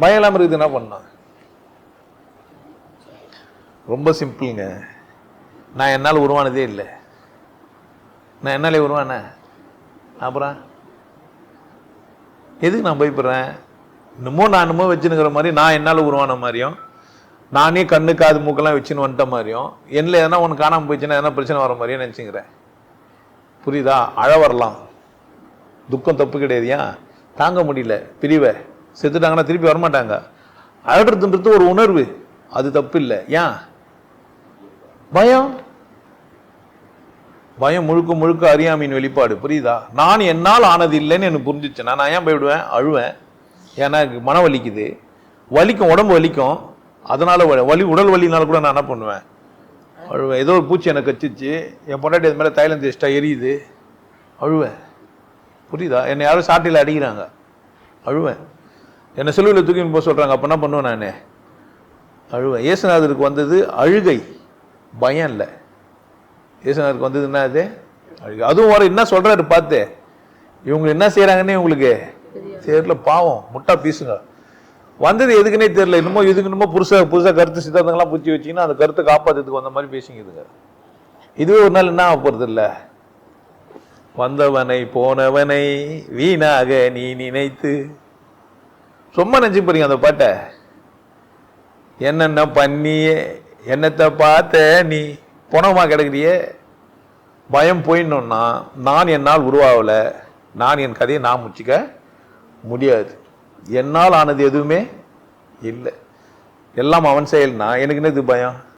பயம் இல்லாமல் இருக்குது என்ன பண்ணலாம் ரொம்ப சிம்பிளுங்க. நான் என்னால் உருவானதே இல்லை. நான் என்னாலே உருவானேன் அப்புறம்? எதுக்கு நான் பயப்படுறேன்? இன்னமும் நான் இன்னமும் வச்சுனுங்கிற மாதிரி நான் என்னால் உருவான மாதிரியும் நானே கண்ணு காது மூக்கெல்லாம் வச்சுன்னு வந்துட்ட மாதிரியும் என்ன எதனா ஒன்று காணாமல் போயிடுச்சுன்னா எதனா பிரச்சனை வர மாதிரியும் நினச்சிங்கிறேன் புரியுதா? அழ வரலாம். துக்கம் தப்பு கிடையாது ஏன் தாங்க முடியல. பிரிவை. செத்துட்டாங்கன்னா திருப்பி வரமாட்டாங்க. அழறதுன்றது ஒரு உணர்வு. அது தப்பு இல்லை ஏன்? பயம். பயம் முழுக்க முழுக்க அறியாமையின் வெளிப்பாடு. புரியுதா? நான் என்னால் ஆனது இல்லைன்னு எனக்கு புரிஞ்சிச்சுன்னா நான் ஏன் போயிடுவேன்? அழுவேன். ஏன்னா எனக்கு மன வலிக்குது. வலிக்கும் உடம்பு வலிக்கும். அதனால வலி உடல் வலினால கூட நான் என்ன பண்ணுவேன்? அழுவேன். ஏதோ ஒரு பூச்சி எனக்கு கச்சிச்சு. என் பொண்டாட்டி அது மேலே தைலம் தேய்ச்சிட்டா எரியுது. அழுவேன். புரியுதா? என்னை யாரும் சாட்டையில் அடிக்கிறாங்க. அழுவேன். என்னை செல்லுவில் தூக்கின்னு போக சொல்கிறாங்க அப்போ என்ன பண்ணுவேன் நான்? அழுவேன். இயேசுநாதருக்கு வந்தது அழுகை. பயம் இல்லை. இயேசுநாதருக்கு வந்தது என்ன அது? அழுகை. அதுவும் வர என்ன சொல்கிறாரு பார்த்து. இவங்க என்ன செய்கிறாங்கன்னு உங்களுக்கு தெரியல. பாவம். முட்டா பீசுங்க. வந்தது எதுக்குன்னே தெரியல. இன்னமும் இதுக்கு இன்னமும் புதுசாக புதுசாக கருத்து சித்தாந்தங்கள்லாம் பூச்சி வச்சிங்கன்னா அந்த கருத்தை காப்பாற்றுறதுக்கு வந்த மாதிரி பேசிங்குதுங்க இதுவே ஒரு நாள் என்ன ஆக போறது வந்தவனை போனவனை வீணாக நீ நினைத்து சும்மா நினச்சி போறீங்க அந்த பாட்டை. என்னென்ன பண்ணியே என்னத்தை பார்த்த நீ? புனமாக கிடக்குறியே? பயம் போயிடணும்னா நான் என்னால் உருவாகல. நான் என் கதையை நான் முச்சிக்க முடியாது. என்னால் ஆனது எதுவுமே இல்லை. எல்லாம் அவன் செயல்னா எனக்கு என்னது பயம்?